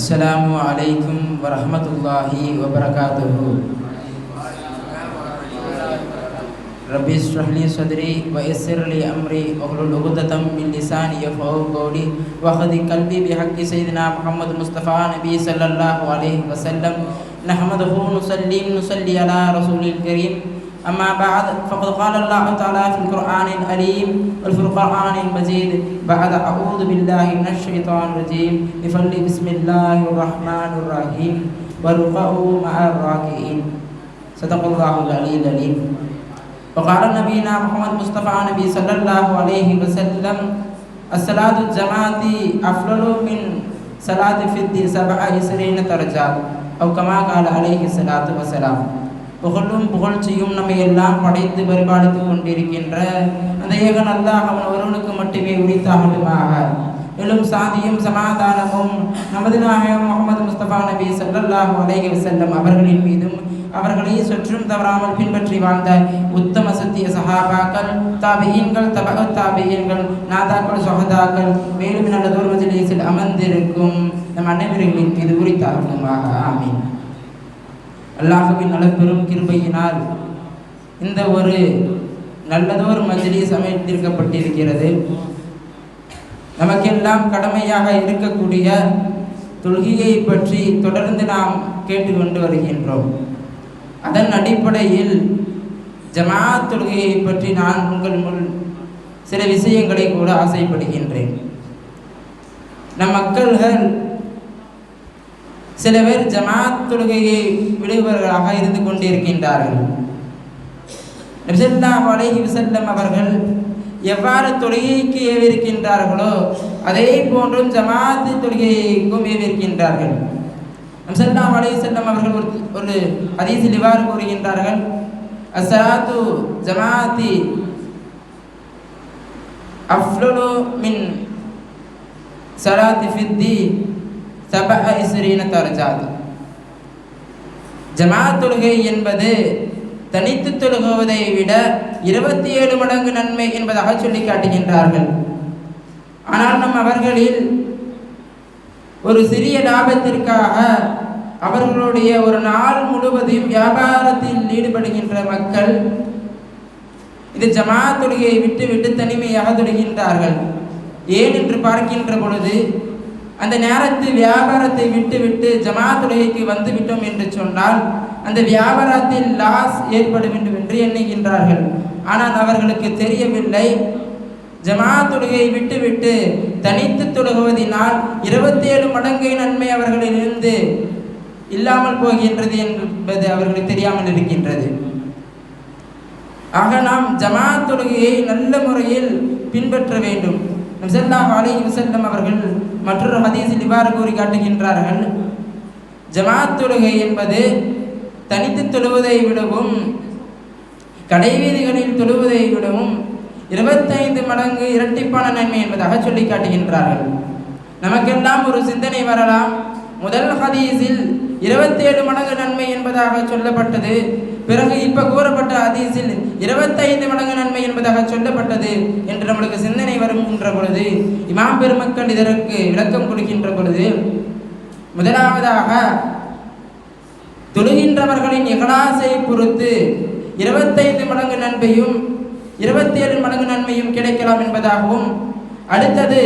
السلام عليكم ورحمة الله وبركاته. ربي اشرح لي صدري ويسر لي أمري واحلل عقدة من لساني يفقهوا قولي. واخذ قلبي بحق سيدنا محمد مصطفى نبي صلى الله عليه وسلم. نحمده نصلي نصلي على رسول الكريم. أما بعد فقد قال الله تعالى في القرآن الأليم والفرقان المجيد بعد أعوذ بالله من الشيطان الرجيم بفضل بسم الله الرحمن الرحيم وارقعوا مع الراكعين. صدق الله العلي العليم وقال نبينا محمد مصطفى نبي صلى الله عليه وسلم الصلاة الجماعة أفضل من صلاة في الدين سبع عشرين درجات أو كما قال عليه الصلاة والسلام. புகழும் புகழ்ச்சியும் நம்மை எல்லாம் படைத்து பரிபாலித்துக் கொண்டிருக்கின்ற அந்த ஏகன் அல்லாஹ் அவன் ஒருவனுக்கு மட்டுமே உரித்தாகலுமாக மேலும் சாந்தியும் சமாதானமும் நமது நாயகம் முகமது முஸ்தபா நபி சல்லாஹ் அலைஹி செல்லும் அவர்களின் மீதும் அவர்களை சுற்றும் தவறாமல் பின்பற்றி வாழ்ந்த உத்தம சத்திய சஹாபாக்கள் தாபியீன்கள் தபக தாபியீன்கள் நாதாக்கள் சொஹதாக்கள் மேலும் நல்லதோர் மஜ்லிஸில் அமர்ந்திருக்கும் நம் அனைவர்களின் இது உரித்தாகலுமாக ஆமீன். அல்லாஹுவின் நலப்பெரும் கிருபையினால் இந்த ஒரு நல்லதொரு மஜ்லிஸ் அமைத்திருக்கப்பட்டிருக்கிறது. நமக்கெல்லாம் கடமையாக இருக்கக்கூடிய தொழுகையை பற்றி தொடர்ந்து நாம் கேட்டுக்கொண்டு வருகின்றோம். அதன் அடிப்படையில் ஜமாத் தொழுகையை பற்றி நான் உங்கள் முன் சில விஷயங்களை கூட ஆசைப்படுகின்றேன். நம் மக்கள்கள் சில பேர் ஜமாத் தொழுகையை விடுபவர்களாக இருந்து கொண்டிருக்கின்றார்கள். நபிசல்லாஹு அலைஹி வஸல்லம் அவர்கள் எவ்வாறு தொழுகைக்கு ஏவிருக்கின்றார்களோ அதே போன்றும் ஜமாத் தொழுகைக்கும் ஏவிருக்கின்றார்கள். நபிசல்லாஹு அலைஹி செல்லம் அவர்கள் ஒரு ஒரு அதீசில் இவ்வாறு கூறுகின்றார்கள். அசராத்து ஜமாத்தி அஃப்லு மின் சலாத்தி ஃபித்தி சப இஸ்ரீன தரஜாத். ஜமாத் தொழுகை என்பது தனித்து தொழுகுவதை விட இருபத்தி ஏழு மடங்கு நன்மை என்பதாக சொல்லி காட்டுகின்றார்கள். ஆனால் நம் அவர்களில் ஒரு சிறிய லாபத்திற்காக அவர்களுடைய ஒரு நாள் முழுவதையும் வியாபாரத்தில் ஈடுபடுகின்ற மக்கள் இது ஜமாத் தொழுகையை விட்டு விட்டு தனிமையாக தொழுகின்றார்கள். ஏன் என்று பார்க்கின்ற பொழுது அந்த நேரத்து வியாபாரத்தை விட்டு விட்டு ஜமாத் வந்து விட்டோம் என்று சொன்னால் அந்த வியாபாரத்தில் லாஸ் ஏற்பட வேண்டும் என்று எண்ணுகின்றார்கள். ஆனால் அவர்களுக்கு தெரியவில்லை. ஜமாத் தொழுகையை விட்டுவிட்டு தனித்து தொழுகுவதினால் இருபத்தி ஏழு மடங்கை நன்மை அவர்களிலிருந்து இல்லாமல் போகின்றது என்பது அவர்களுக்கு தெரியாமல் இருக்கின்றது. ஆக நாம் ஜமாத் தொழுகையை நல்ல முறையில் பின்பற்ற வேண்டும். நம்சல்லாஹ் அலி வசல்லம் அவர்கள் மற்றொரு ஹதீஸில் இவ்வாறு கூறி காட்டுகின்றார்கள். ஜமாத் தொழுகை என்பது தனித்து தொழுவதை விடவும் கடைவீதிகளில் தொழுவதை விடவும் இருபத்தைந்து மடங்கு இரட்டிப்பான நன்மை என்பதாக சொல்லி காட்டுகின்றார்கள். நமக்கெல்லாம் ஒரு சிந்தனை வரலாம். முதல் ஹதீஸில் இருபத்தேழு மடங்கு நன்மை என்பதாக சொல்லப்பட்டது. பிறகு இப்ப கூறப்பட்ட அதீசில் இருபத்தைந்து மடங்கு நன்மை என்பதாக சொல்லப்பட்டது என்று நம்மளுக்கு சிந்தனை வருகின்ற பொழுது இமாம் பெருமக்கள் இதற்கு விளக்கம் கொடுக்கின்ற பொழுது முதலாவதாக தொழுகின்றவர்களின் இகலாசை பொறுத்து இருபத்தைந்து மடங்கு நன்மையும் இருபத்தேழு மடங்கு நன்மையும் கிடைக்கலாம் என்பதாகவும் அடுத்தது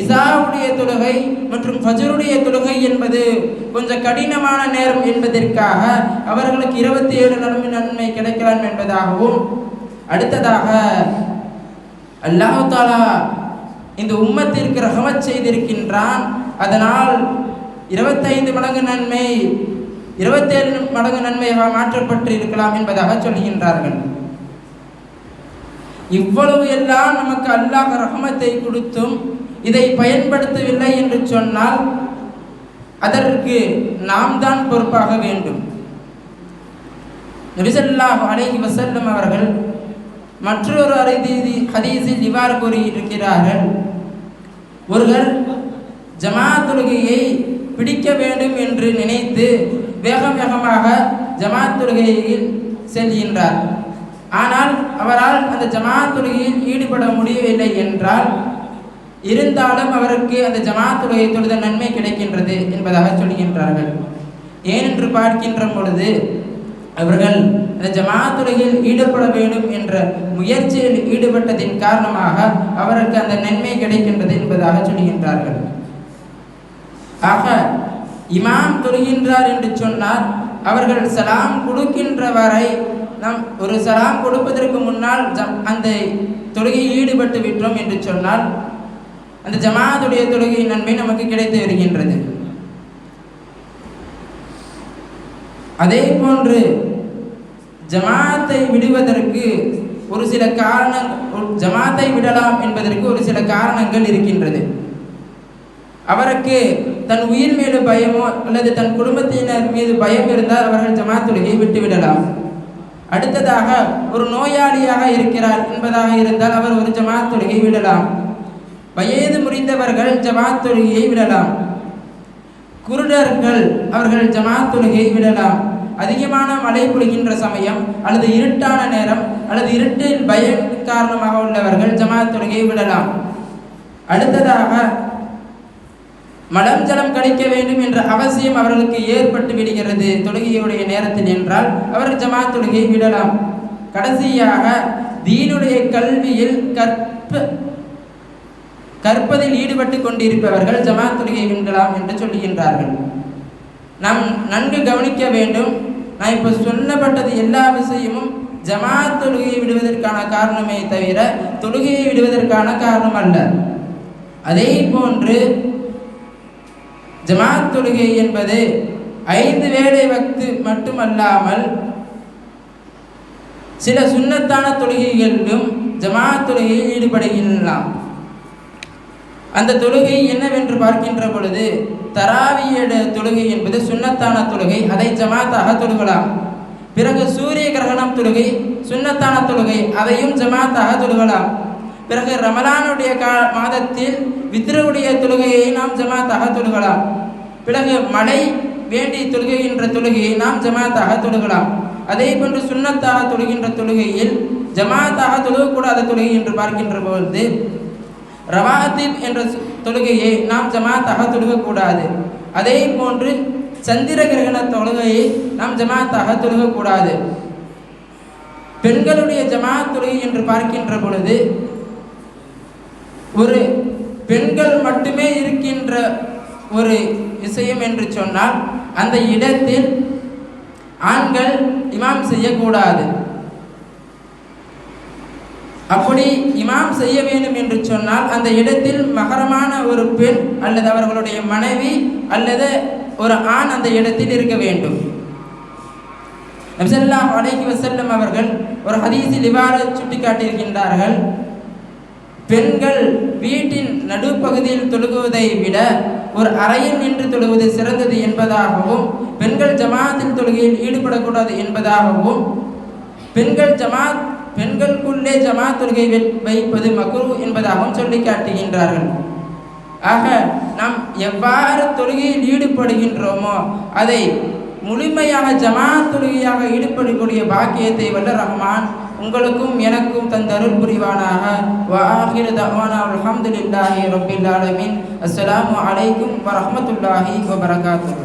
இசாவுடைய தொழுகை மற்றும் ஃபஜருடைய தொழுகை என்பது கொஞ்சம் கடினமான நேரம் என்பதற்காக அவர்களுக்கு இருபத்தி ஏழு நன்மை நன்மை கிடைக்கலாம் என்பதாகவும் அடுத்ததாக அல்லாஹு தாலா இந்த உம்மத்திற்கு ரகமச் செய்திருக்கின்றான். அதனால் இருபத்தைந்து மடங்கு நன்மை இருபத்தேழு மடங்கு நன்மையாக மாற்றப்பட்டு இருக்கலாம் என்பதாக சொல்கின்றார்கள். இவ்வளவு எல்லாம் நமக்கு அல்லாஹ் ரஹமத்தை கொடுத்தும் இதை பயன்படுத்தவில்லை என்று சொன்னால் அதற்கு நாம் தான் பொறுப்பாக வேண்டும். நபிசல்லாஹ் அலேஹி வசல்லம் அவர்கள் மற்றொரு அரிதி ஹதீஸில் இவ்வாறு கூறியிருக்கிறார்கள். ஒருவர் ஜமா தொழுகையை பிடிக்க வேண்டும் என்று நினைத்து வேகம் வேகமாக ஜமா தொழுகையில் செல்கின்றார். ஆனால் அவரால் அந்த ஜமாத் தொழுகையில் ஈடுபட முடியவில்லை என்றால் இருந்தாலும் அவருக்கு அந்த ஜமாத்துடைய தொழுத நன்மை கிடைக்கின்றது என்பதாக சொல்கின்றார்கள். ஏனென்று பார்க்கின்ற பொழுது அவர்கள் அந்த ஜமாத்துறையில் ஈடுபட வேண்டும் என்ற முயற்சியில் ஈடுபட்டதின் காரணமாக அவருக்கு அந்த நன்மை கிடைக்கின்றது என்பதாக சொல்கின்றார்கள். ஆக இமாம் தொழுகின்றார் என்று சொன்னால் அவர்கள் சலாம் கொடுக்கின்ற வரை நாம் ஒரு சலாம் கொடுப்பதற்கு முன்னால் அந்த தொழுகையில் ஈடுபட்டு விட்டோம் என்று சொன்னால் அந்த ஜமாத்துடைய தொழுகையின் நன்மை நமக்கு கிடைத்து வருகின்றது. அதே போன்று ஜமாத்தை விடுவதற்கு ஒரு சில காரணம் ஜமாத்தை விடலாம் என்பதற்கு ஒரு சில காரணங்கள் இருக்கின்றது. அவருக்கு தன் உயிர் மீது பயமோ அல்லது தன் குடும்பத்தினர் மீது பயம் இருந்தால் அவர்கள் ஜமாத்துலகை விட்டுவிடலாம் அடுத்ததாக ஒரு நோயாளியாக இருக்கிறார் என்பதாக இருந்தால் அவர் ஒரு ஜமாத் தொழுகை விடலாம். வயது முறிந்தவர்கள் தொழுகையை விடலாம். குருடர்கள் அவர்கள் ஜமாத்துலகையை விடலாம். அதிகமான மழை பொழிகின்ற சமயம் அல்லது இருட்டான நேரம் அல்லது இருட்டில் பயம் காரணமாக உள்ளவர்கள் ஜமாத் தொழுகையை விடலாம். அடுத்ததாக மலம் ஜலம் கழிக்க வேண்டும் என்ற அவசியம் அவர்களுக்கு ஏற்பட்டு விடுகிறது. தொழுகையுடைய நேரத்தில் என்றால் அவர்கள் ஜமா தொழுகையை விடலாம். கடைசியாக தீனுடைய கல்வியில் கற்ப கற்பதில் ஈடுபட்டு கொண்டிருப்பவர்கள் ஜமா தொழுகை விடலாம் என்று சொல்லுகின்றார்கள். நாம் நன்கு கவனிக்க வேண்டும். நான் இப்போ சொல்லப்பட்டது எல்லா விஷயமும் ஜமா தொழுகையை விடுவதற்கான காரணமே தவிர தொழுகையை விடுவதற்கான காரணம் அல்ல. அதே போன்று ஜமாத் தொழுகை என்பது ஐந்து வேலை வக்து மட்டுமல்லாமல் சில சுண்ணத்தான தொழுகைகளிலும் ஜமாத் தொழுகையில் ஈடுபடுகின்றலாம். அந்த தொழுகை என்னவென்று பார்க்கின்ற பொழுது தராவியட தொழுகை என்பது சுண்ணத்தான தொழுகை அதை ஜமாத்தாக தொழுகலாம். பிறகு சூரிய கிரகணம் தொழுகை சுண்ணத்தான தொழுகை அதையும் ஜமாத்தாக தொழுகலாம். பிறகு ரமலானுடைய கா மாதத்தில் வித்ருடைய தொழுகையை நாம் ஜமாத்தாக தொழுகலாம். பிறகு மழை வேண்டி தொழுகின்ற தொழுகையை நாம் ஜமாத்தாக தொழுகலாம். அதே போன்று சுண்ணத்தாக தொழுகின்ற தொழுகையில் ஜமாத்தாக தொழுகக்கூடாத தொழுகை என்று பார்க்கின்ற பொழுது ரவாத்திப் என்ற தொழுகையை நாம் ஜமாத்தாக தொழுகக்கூடாது. அதே போன்று சந்திர கிரகண தொழுகையை நாம் ஜமாத்தாக தொழுகக்கூடாது. பெண்களுடைய ஜமாத் தொழுகை என்று பார்க்கின்ற பொழுது ஒரு பெண்கள் மட்டுமே இருக்கின்ற ஒரு விஷயம் என்று சொன்னால் அந்த இடத்தில் ஆண்கள் இமாம் செய்யக்கூடாது. அப்படி இமாம் செய்ய வேண்டும் என்று சொன்னால் அந்த இடத்தில் மகரமான ஒரு பெண் அல்லது அவர்களுடைய மனைவி அல்லது ஒரு ஆண் அந்த இடத்தில் இருக்க வேண்டும். நபிசல்லா அலைஹி வசல்லம் அவர்கள் ஒரு ஹதீஸில் இவ்வாறு சுட்டிக்காட்டியிருக்கின்றார்கள். பெண்கள் வீட்டின் நடுப்பகுதியில் தொழுகுவதை விட ஒரு அறையில் நின்று தொழுவது சிறந்தது என்பதாகவும் பெண்கள் ஜமாத்தில் தொழுகையில் ஈடுபடக்கூடாது என்பதாகவும் பெண்கள் ஜமாத் பெண்களுக்குள்ளே ஜமாத் தொழுகை வைப்பது மக்குரு என்பதாகவும் சொல்லி காட்டுகின்றார்கள். ஆக நாம் எவ்வாறு தொழுகையில் ஈடுபடுகின்றோமோ அதை முழுமையாக ஜமாத் தொழுகையாக ஈடுபடக்கூடிய பாக்கியத்தை வல்ல ரஹ்மான் உங்களுக்கும் எனக்கும் தந்தருள் புரிவானாக வாஹிர் தவானா அலமதுல்லாஹி ரபில் ஆலமின். அஸ்லாம் அலைக்கும் வரமத்துல்லாஹி வபரகாத்துஹு.